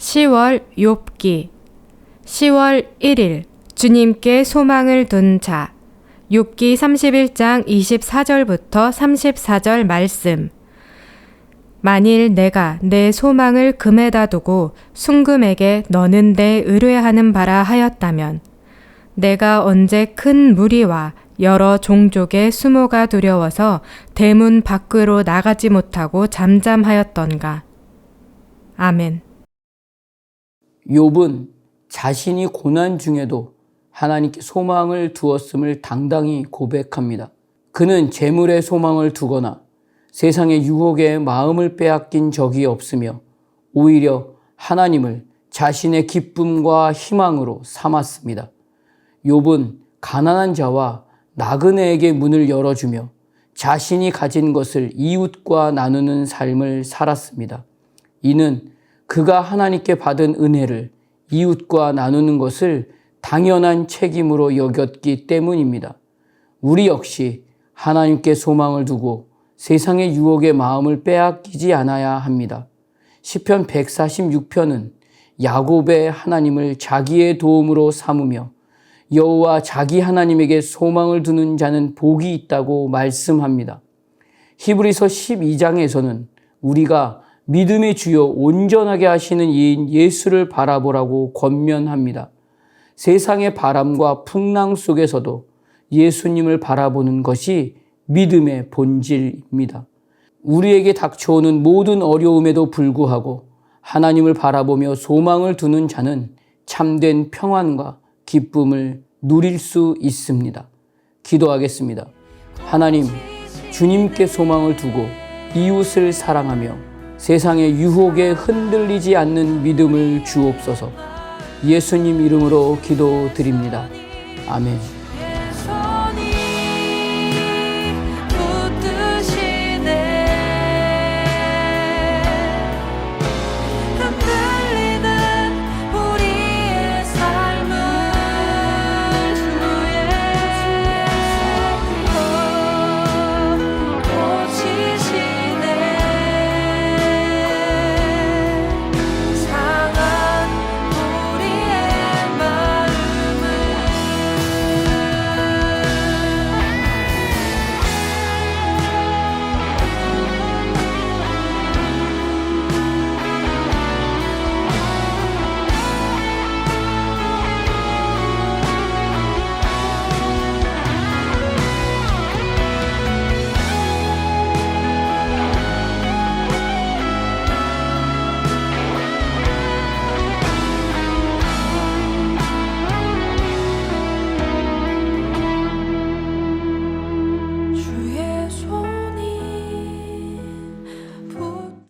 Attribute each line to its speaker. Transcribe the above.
Speaker 1: 10월 욥기 10월 1일 주님께 소망을 둔 자. 욥기 31장 24절부터 34절 말씀. 만일 내가 내 소망을 금에다 두고 순금에게 너는 내 의뢰하는 바라 하였다면 내가 언제 큰 무리와 여러 종족의 수모가 두려워서 대문 밖으로 나가지 못하고 잠잠하였던가. 아멘.
Speaker 2: 욥은 자신이 고난 중에도 하나님께 소망을 두었음을 당당히 고백합니다. 그는 재물에 소망을 두거나 세상의 유혹에 마음을 빼앗긴 적이 없으며 오히려 하나님을 자신의 기쁨과 희망으로 삼았습니다. 욥은 가난한 자와 나그네에게 문을 열어주며 자신이 가진 것을 이웃과 나누는 삶을 살았습니다. 이는 그가 하나님께 받은 은혜를 이웃과 나누는 것을 당연한 책임으로 여겼기 때문입니다. 우리 역시 하나님께 소망을 두고 세상의 유혹의 마음을 빼앗기지 않아야 합니다. 시편 146편은 야곱의 하나님을 자기의 도움으로 삼으며 여호와 자기 하나님에게 소망을 두는 자는 복이 있다고 말씀합니다. 히브리서 12장에서는 우리가 믿음의 주요 온전하게 하시는 이인 예수를 바라보라고 권면합니다. 세상의 바람과 풍랑 속에서도 예수님을 바라보는 것이 믿음의 본질입니다. 우리에게 닥쳐오는 모든 어려움에도 불구하고 하나님을 바라보며 소망을 두는 자는 참된 평안과 기쁨을 누릴 수 있습니다. 기도하겠습니다. 하나님, 주님께 소망을 두고 이웃을 사랑하며 세상의 유혹에 흔들리지 않는 믿음을 주옵소서 예수님 이름으로 기도드립니다. 아멘.